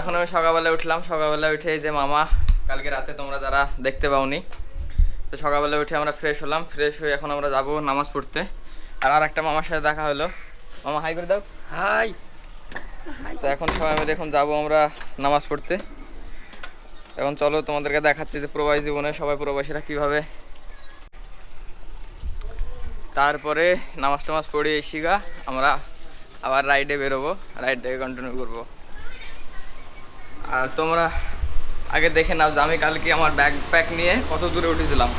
এখন আমি সকালবেলা উঠলাম। সকালবেলা উঠে যে মামা কালকে রাতে তোমরা যারা দেখতে পাওনি তো সকালবেলা উঠে আমরা ফ্রেশ হলাম। ফ্রেশ হয়ে এখন আমরা যাব নামাজ পড়তে। আর আর একটা মামার সাথে দেখা হলো। মামা হাই করে দাও। হাই তো এখন সবাই মিলে এখন যাব আমরা নামাজ পড়তে। এখন চলো তোমাদেরকে দেখাচ্ছি যে প্রবাসী জীবনে সবাই প্রবাসীরা কীভাবে তারপরে নামাজ টামাজ পড়ে এসি গা আমরা আবার রাইডে বেরোবো। রাইড কন্টিনিউ করব। তোমরা আগে দেখে নাও যে আমি কালকে আমার ব্যাগ প্যাক নিয়ে কত দূরে উঠেছিলাম।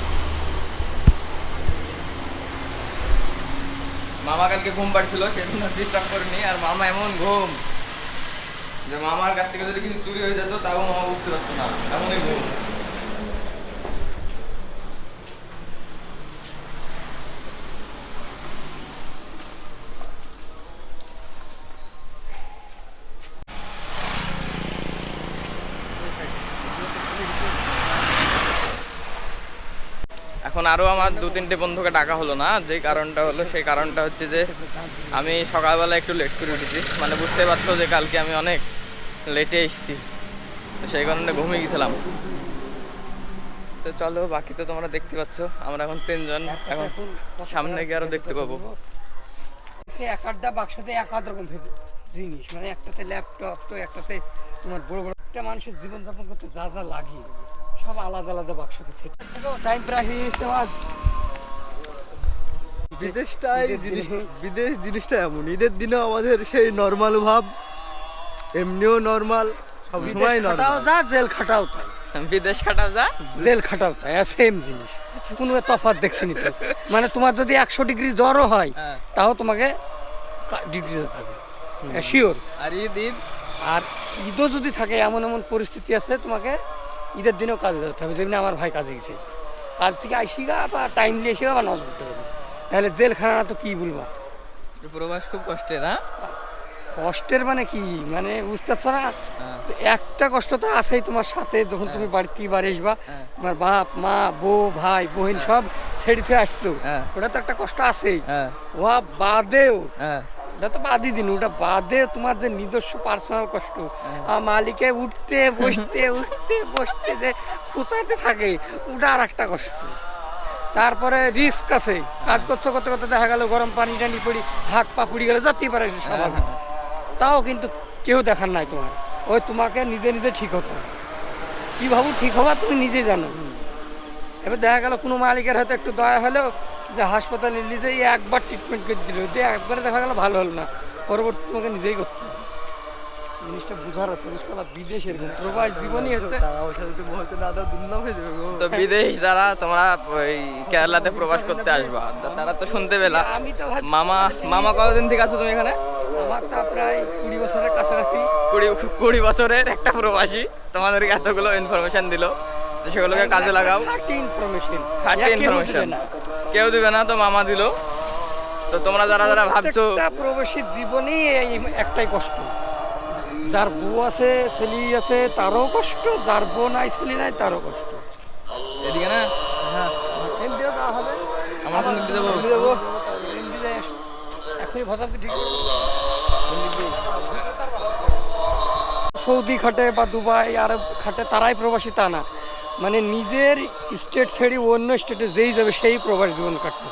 মামা কালকে ঘুম পাড়ছিল, সেজন্য ডিস্টার্ব করিনি, আর মামা এমন ঘুম যে মামার কাছ থেকে যদি কিছু চুরি হয়ে যেত, তাও মামা বুঝতে পারতো না, এমনই ঘুম। এখন আরও আমার দু তিনটে বন্ধুকে ডাকা হলো না, যে কারণটা হলো, সেই কারণটা হচ্ছে যে আমি সকালবেলা একটু লেট করে উঠেছি। মানে বুঝতে পারছ যে কালকে আমি অনেক লেটে এসেছি। তো সেই কারণে ঘুমিয়ে গেছিলাম। তো চলো, বাকি তো তোমরা দেখতে পাচ্ছ। আমরা এখন তিনজন, এখন সামনে গিয়ে আরও দেখতে পাবো। সে এক আধটা বাক্সতে এক আধ রকম জিনিস। মানে একটাতে ল্যাপটপ তো একটাতে তোমার বড় বড় একটা মানুষের জীবনযাপন করতে যা যা লাগে। সব আলাদা আলাদা বাক্সতে সেট টাইম প্রায় হয়ে গেছে আজ বিদেশটাই জিনিস বিদেশ জিনিসটা এমন। ঈদের দিনেও আমাদের সেই নর্মাল ভাব এমনিও নর্মাল সবসময় নর্মাল যা জেল খাটাও তাই। বিদেশ কাটা যা? জেল খাটাও তাই সেম জিনিস। কোনো তফাৎ দেখছিনি তো? মানে তোমার যদি একশো ডিগ্রি জ্বরও হয় হ্যাঁ। তাও তোমাকে ডিউটি হবে। শিওর আর ঈদ ঈদ? আর ঈদও যদি থাকে এমন এমন পরিস্থিতি আছে তোমাকে ঈদের দিনেও কাজে যেতে হবে যেমনি আমার ভাই কাজে গেছে। কাজ থেকে আইসি গা বা টাইম নিয়ে এসে বা নজর দিতে হবে। তাহলে জেলখানা তো কি বলব? প্রবাস খুব কষ্টের হ্যাঁ? কষ্টের মানে কি? মানে বুঝতে পারছ না? হ্যাঁ। একটা কষ্ট তো আছেই তোমার সাথে যখন তুমি বাড়িতে বাড়ি আসবা হ্যাঁ। তোমার বাপ মা বউ ভাই বোন সব ছেড়ে থেকে আসছো। হ্যাঁ। ওটা তো একটা কষ্ট আছেই। হ্যাঁ। ওয়া বাদেও হ্যাঁ ওটা তো বাদই দিন ওটা বাদে তোমার যে নিজস্ব পার্সোনাল কষ্ট। হ্যাঁ। মালিকে উঠতে বসতে উঠতে বসতে যে খুঁচাইতে থাকে ওটা আর একটা কষ্ট। তারপরে রিস্ক আছে। কাজ করছ করতে করতে দেখা গেল গরম পানি টানি পড়ি হাত পা পুড়ি গেলে যেতেই পারে সে স্বাভাবিক। তাও কিন্তু কেউ দেখার নাই তোমার। ওই তোমাকে নিজে নিজে ঠিক হতো হবে। কী ভাবো ঠিক হবা তুমি নিজে জানো। এবার দেখা গেল কোনো মালিকের হয়তো একটু দয়া হলো যে হাসপাতালে নিজেই একবার ট্রিটমেন্ট করে দিল দিয়ে একবারে দেখা গেল ভালো হলো না পরবর্তী তোমাকে নিজেই করতে হবে। জিনিসটা বুঝার আছে বুঝতে বিদেশের গুণ। প্রবাস জীবনই হচ্ছে টাকা পয়সা যদি বলতে না দাও দুর্নাম যাবে গো। তো বিদেশ যারা তোমরা ওই কেরালাতে প্রবাস করতে আসবা। তারা তো শুনতে পেলা। আমি তো মামা মামা কতদিন থেকে আছো তুমি এখানে? আমার তো প্রায় কুড়ি বছরের কাছাকাছি। কুড়ি কুড়ি বছরের একটা প্রবাসী। তোমাদেরকে এতগুলো ইনফরমেশন দিল। তো সেগুলোকে কাজে লাগাও। খাঁটি ইনফরমেশন খাঁটি ইনফরমেশন কেউ দিবে না। তো মামা দিল। তো তোমরা যারা যারা ভাবছ প্রবাসীর জীবনেই এই একটাই কষ্ট। যার বউ আছে ছেলে আছে তারও কষ্ট। যার বউ নাই ছেলে নাই তারও কষ্ট। এদিকে না? হ্যাঁ এমডিও দেওয়া হবে। আমার কোন দিক যাব বলে দেবো। এমডিতে এখনই ভসাবকে ঠিক। সৌদি খাটে বা দুবাই আরব খাটে তারাই প্রবাসী তা না। মানে নিজের স্টেট ছেড়ে অন্য স্টেটে যেই যাবে সেই প্রবাস জীবন কাটতে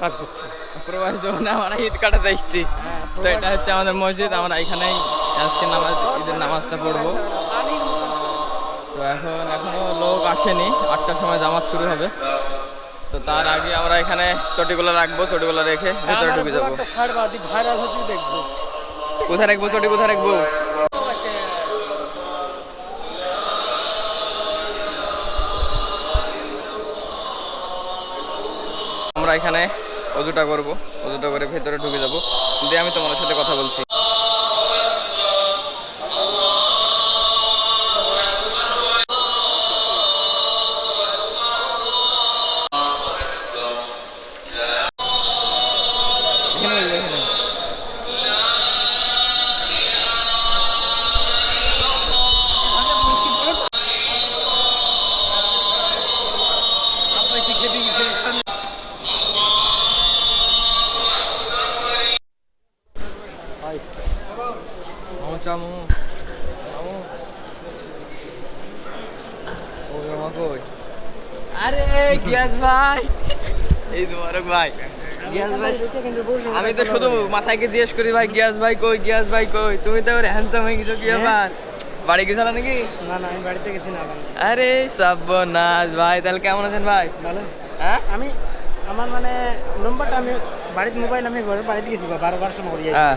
কাজ করছে। প্রবাস জীবনে আমরা ঈদ কাটাতে এসেছি। তো এটা হচ্ছে আমাদের মসজিদ আমরা এখানেই আজকে নামাজ ঈদের নামাজটা পড়ব। তো এখন এখনও লোক আসেনি আটটার সময় জামাত শুরু হবে। তো তার আগে আমরা এখানে চটিগুলো রাখব চটিগুলো রেখে ভেতরে ঢুকে যাব। দেখব। কোথায় রাখব চটি কোথায় রাখব? এখানে অজুটা করব অজুটা করে ভেতরে ঢুকে যাব। দিয়ে আমি তোমাদের সাথে কথা বলছি এখানে বসবে, এখানে। কই আরে গিয়াস ভাই। এই তোমারক ভাই। গিয়াস ভাই আমি তো শুধু মাথায় গিয়ে জিজ্ঞেস করি ভাই গিয়াস ভাই কই গিয়াস ভাই কই? তুমি তো এবার হ্যান্ডসাম হয়ে গেছো কি ব্যাপার? বাড়ি গেছিল নাকি? না না আমি বাড়িতে গেছি না আরে ভাই তাহলে কেমন আছেন ভাই? ভালো। হ্যাঁ? আমি আমার মানে নম্বরটা আমি বাড়িতে মোবাইল আমি ঘরে বাড়িতে গেছি বারো বার সময় করি হ্যাঁ।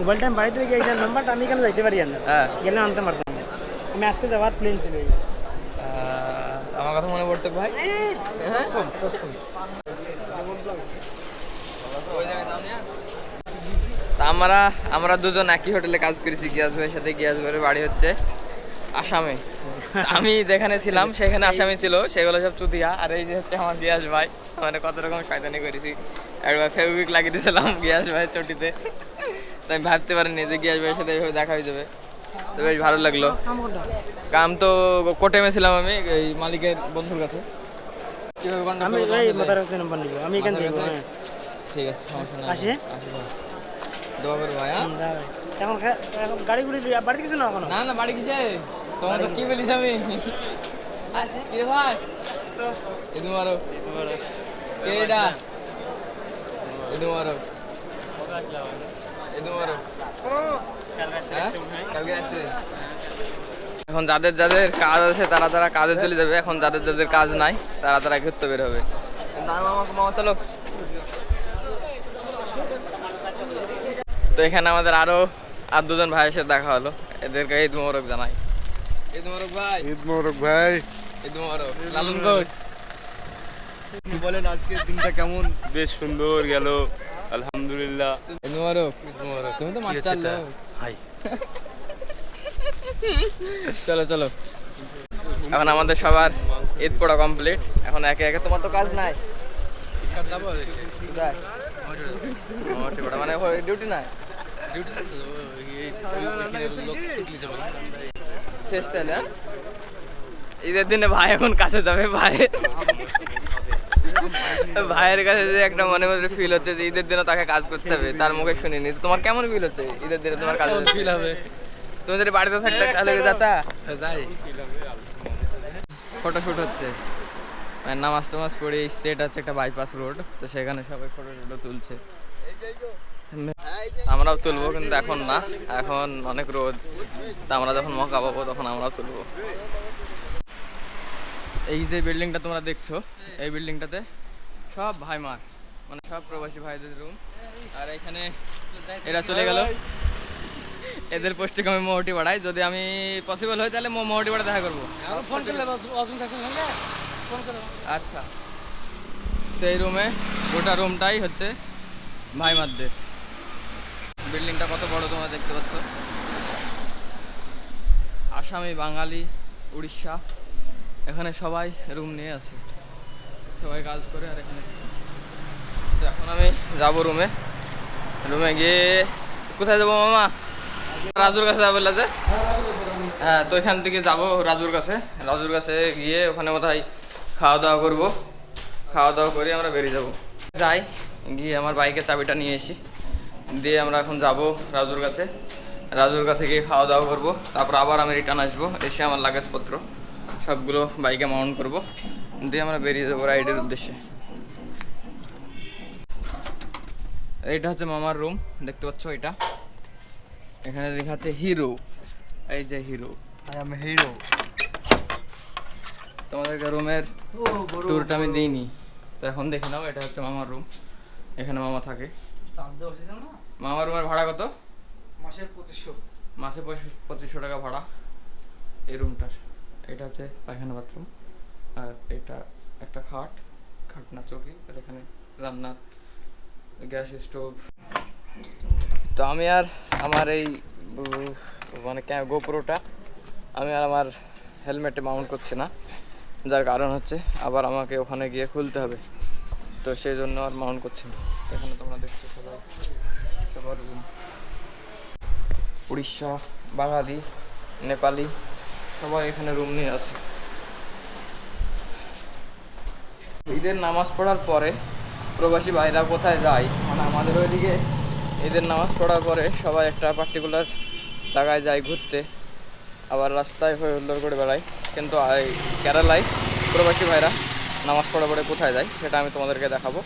মোবাইলটা আমি বাড়িতে গিয়ে নম্বরটা আমি কেন যাইতে পারি না? হ্যাঁ। গেলে আনতে পারতাম। আমি আজকে যাওয়ার প্লেন ছিল আমার কথা মনে পড়তে ভাই? হ্যাঁ? তা আমরা আমরা দুজন একই হোটেলে কাজ করেছি গিয়াস ভাইয়ের সাথে। গিয়াস ভাইয়ের বাড়ি হচ্ছে আসামে। আমি যেখানে ছিলাম সেখানে আসামি ছিল সেগুলো সব চুতিয়া। আর এই যে হচ্ছে আমার গিয়াস ভাই মানে কত রকম শয়তানি করেছি। একবার ফেব্রিক লাগিয়ে দিয়েছিলাম গিয়াস ভাইয়ের চটিতে। তো আমি ভাবতে পারিনি যে গিয়াস ভাইয়ের সাথে এইভাবে দেখা হয়ে যাবে। তো বেশ ভালো লাগল। কাম তো কোটেমে ছিলাম আমি এই মালিকের বন্ধুর কাছে। আমি এখান থেকে? হ্যাঁ। ঠিক আছে সমস্যা নেই। আসি? দোয়া ভাই হ্যাঁ? এখন খা- এখন গাড়িগুলি কিছু না এখনও? না না বাড়ি কিসে তোমার তো কি বলিস আমি? কি রে ভাই? ইদু মারো কে ইদু মারো ইদু মারো? কালকে রাত্রে? এখন যাদের যাদের কাজ আছে তারা তারা কাজে চলে যাবে। এখন যাদের যাদের কাজ নাই তারা তারা ঘুরতে বের হবে। মামা চলো। তো এখানে আমাদের আরও আর দুজন ভাইয়ের সাথে দেখা হলো। এদেরকে ঈদ মোবারক জানাই। ঈদ মোবারক ভাই। ঈদ মোবারক ভাই। ঈদ মোবারক। লালন কি বলেন আজকের দিনটা কেমন? বেশ সুন্দর গেল। আলহামদুলিল্লাহ। ঈদ মোবারক। ঈদ মোবারক। তুমি তো মাস্টার লোক হাই। চলো চলো। এখন আমাদের সবার ঈদ পড়া কমপ্লিট এখন একে একে তোমার তো কাজ নাই। মানে ডিউটি নাই? শেষ তাহলে? ঈদের দিনে ভাই এখন কাছে যাবে ভাই। ভাইয়ের কাছে যে একটা মনে মধ্যে ফিল হচ্ছে যে ঈদের দিনে তাকে কাজ করতে হবে তার মুখে শুনিনি। তোমার কেমন ফিল হচ্ছে ঈদের দিনে তোমার কাজ ফিল হবে? তুমি যদি বাড়িতে থাকতে তাহলে কি যেতা? যাই। ফটো শুট হচ্ছে। মানে নামাজ টামাজ পড়ে এটা হচ্ছে একটা বাইপাস রোড তো সেখানে সবাই ফটো টটো তুলছে। আমরাও তুলবো কিন্তু এখন না। এখন অনেক রোদ। তা আমরা যখন মকা পাবো তখন আমরাও তুলবো। এই যে বিল্ডিংটা তোমরা দেখছ এই বিল্ডিংটাতে সব ভাই মার মানে সব প্রবাসী ভাইদের রুম আর এখানে এরা চলে গেল। এদের পোস্টে আমি মোহটি বাড়াই? যদি আমি পসিবল হয় তাহলে মোহটি বাড়া দেখা করব। আচ্ছা। তো এই রুমে গোটা রুমটাই হচ্ছে ভাইমারদের বিল্ডিংটা কত বড় তোমরা দেখতে পাচ্ছ? আসামি বাঙালি উড়িষ্যা। এখানে সবাই রুম নিয়ে আছে। সবাই কাজ করে আর এখানে। এখন আমি যাব রুমে। রুমে গিয়ে কোথায় যাব মামা? রাজুর কাছে যাব যে। হ্যাঁ তো এখান থেকে যাব রাজুর কাছে। রাজুর কাছে গিয়ে ওখানে কোথায় খাওয়া দাওয়া করব। খাওয়া দাওয়া করে আমরা বেরিয়ে যাব। যাই, গিয়ে আমার বাইকের চাবিটা নিয়ে এসি দিয়ে আমরা এখন যাব রাজুর কাছে। রাজুর কাছে গিয়ে খাওয়া দাওয়া করব। তারপর আবার আমি রিটার্ন আসব। এসে আমার লাগেজপত্র সবগুলো বাইকে মাউন্ট করব। দিয়ে আমরা বেরিয়ে যাব রাইডের উদ্দেশ্যে। এইটা হচ্ছে মামার রুম দেখতে পাচ্ছ এটা? এখানে লেখা আছে হিরো। এই যে হিরো। আই এম হিরো তোমাদেরকে রুমের ট্যুরটা আমি দিইনি। তো এখন দেখে নাও এটা হচ্ছে মামার রুম এখানে মামা থাকে। মামার রুমের ভাড়া কত? মাসে পঁচিশশো। মাসে পঁচিশ- পঁচিশশো টাকা ভাড়া। এই রুমটার এটা হচ্ছে পায়খানা বাথরুম আর এটা একটা খাট খাট না চৌকি, আর এখানে রান্নার গ্যাস স্টোভ। তো আমি আর আমার এই মানে গোপ্রোটা, আমি আর আমার হেলমেটে মাউন্ট করছি না। যার কারণ হচ্ছে, আবার আমাকে ওখানে গিয়ে খুলতে হবে। তো সেই জন্য আর মাউন্ট করছি না। এখানে তোমরা দেখছ সবাই সবার room। উড়িষ্যা, বাঙালি, নেপালি, সবাই এখানে রুম নিয়ে আছে। ঈদের নামাজ পড়ার পরে প্রবাসী ভাইরা কোথায় যায়? মানে আমাদের ওইদিকে ঈদের নামাজ পড়ার পরে সবাই একটা পার্টিকুলার জায়গায় যায় ঘুরতে। আবার রাস্তায় হয়ে হুল্লোড় করে বেড়ায়। কিন্তু কেরালায় প্রবাসী ভাইরা নামাজ পড়া পরে কোথায় যায়, সেটা আমি তোমাদেরকে দেখাবো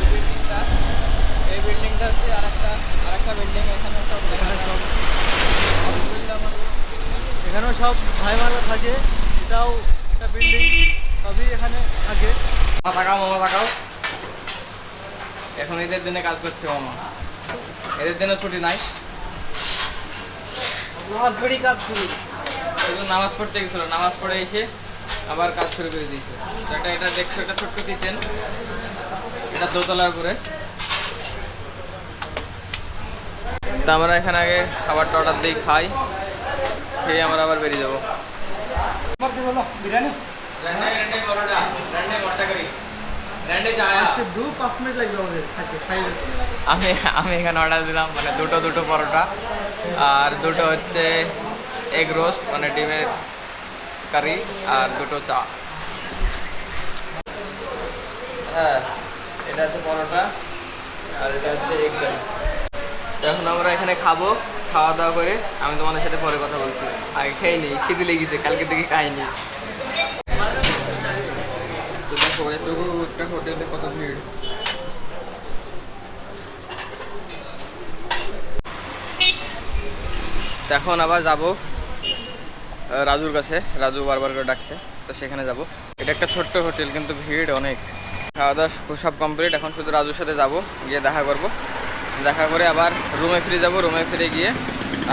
এই বিল্ডিংটা এই বিল্ডিংটা হচ্ছে আরেকটা আরেকটা বিল্ডিং এখানে সব এখানে সব এখানেও সব ভাইমারা থাকে এটাও একটা বিল্ডিং সবই এখানে থাকে। মামা তাকাও মামা তাকাও। এখন ঈদের দিনে কাজ করছে মামা। এদের দিনে ছুটি নাই। রাজবাড়ি কাজ শুরু। শুধু নামাজ পড়তে গেছিল নামাজ পড়ে এসে আবার কাজ শুরু করে দিয়েছে। এটা এটা দেখছ এটা ছোট্ট কিচেন এটা দোতলার উপরে। তা আমরা এখানে আগে খাবারটা অর্ডার দিই খাই। খেয়ে আমরা আবার বেরিয়ে যাব। বিরিয়ানি? আমি আমি এখানে অর্ডার দিলাম মানে দুটো দুটো পরোটা। আর দুটো হচ্ছে এগ রোস্ট মানে ডিমের কারি আর দুটো চা। হ্যাঁ এটা হচ্ছে পরোটা আর এটা হচ্ছে এগ কারি এখন আমরা এখানে খাব। খাওয়া দাওয়া করে আমি তোমাদের সাথে পরে কথা বলছি। আগে খেয়ে নিই খিদে লেগেছে, কালকে থেকে খাইনি। কত ভিড়। এখন আবার যাব রাজুর কাছে। রাজু বারবার করে ডাকছে, তো সেখানে যাব। এটা একটা ছোট্ট হোটেল, কিন্তু ভিড় অনেক। খাওয়া দাওয়া সব কমপ্লিট এখন শুধু রাজুর সাথে যাব, গিয়ে দেখা করব। দেখা করে আবার রুমে ফিরে যাব, রুমে ফিরে গিয়ে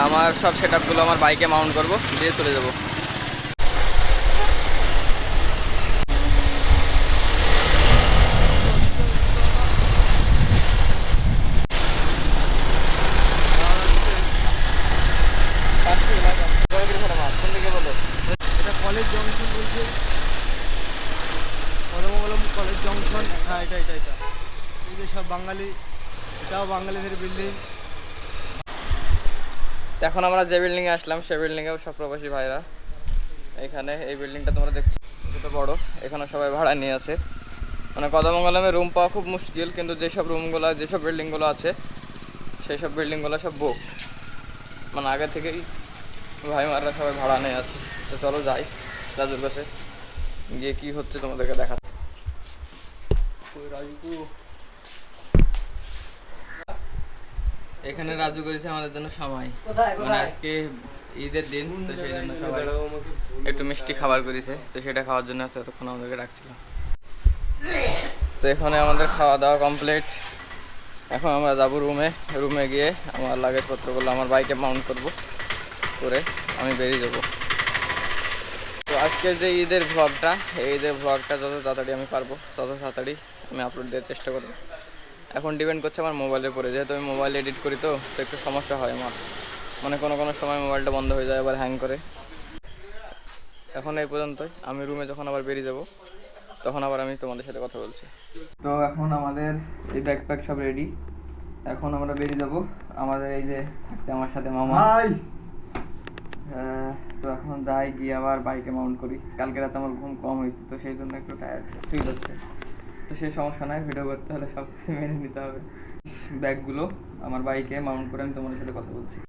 আমার সব সেট আমার বাইকে মাউন্ট করব, দিয়ে চলে যাব। কলেজ জংশন বলছে। কদমঙ্গলম কলেজ জংশন সব বাঙালি এটাও বাঙালিদের বিল্ডিং এখন আমরা যে বিল্ডিংয়ে আসলাম সেই বিল্ডিংয়েও সব প্রবাসী ভাইরা। এখানে এই বিল্ডিংটা তোমরা দেখছ এটা বড়। এখানে সবাই ভাড়া নিয়ে আছে। মানে কদমঙ্গলমে রুম পাওয়া খুব মুশকিল কিন্তু যেসব রুমগুলো যেসব বিল্ডিংগুলো আছে সেই সব বিল্ডিংগুলো সব বুক মানে আগে থেকেই ভাই মাররা সবাই ভাড়া নিয়ে আছে। তো চলো যাই রাজুর কাছে। গিয়ে কি হচ্ছে তোমাদেরকে দেখা এখানে রাজু করেছে আমাদের জন্য সময়। মানে আজকে ঈদের দিন তো সেই জন্য সবাই একটু মিষ্টি খাবার করেছে তো সেটা খাওয়ার জন্য হয়তো এতক্ষণ আমাদেরকে ডাকছিলাম তো এখানে আমাদের খাওয়া দাওয়া কমপ্লিট। এখন আমরা যাব রুমে। রুমে গিয়ে আমার লাগেজপত্রগুলো আমার বাইকে মাউন্ট করব। করে আমি বেরিয়ে যাব। তো আজকের যে ঈদের ভ্লগটা এই ঈদের ভ্লগটা যত তাড়াতাড়ি আমি পারব তত তাড়াতাড়ি আমি আপলোড দেওয়ার চেষ্টা করব। এখন ডিপেন্ড করছে আমার মোবাইলের উপরে। যেহেতু আমি মোবাইল এডিট করি তো তো একটু সমস্যা হয় আমার। মানে কোনো কোনো সময় মোবাইলটা বন্ধ হয়ে যায় আবার হ্যাং করে। এখন এই পর্যন্তই। আমি রুমে যখন আবার বেরিয়ে যাব তখন আবার আমি তোমাদের সাথে কথা বলছি। তো এখন আমাদের এই ব্যাকপ্যাক সব রেডি এখন আমরা বেরিয়ে যাব। আমাদের এই যে থাকছে আমার সাথে মামা। আহ, তো এখন যাই গিয়ে আবার বাইকে মাউন্ট করি। কালকে রাতে আমার ঘুম কম হয়েছে তো সেই জন্য একটু টায়ার্ড ফিল হচ্ছে। তো সেই সমস্যা নয় ভিডিও করতে হলে সব কিছু মেনে নিতে হবে। ব্যাগগুলো আমার বাইকে মাউন্ট করে আমি তোমাদের সাথে কথা বলছি।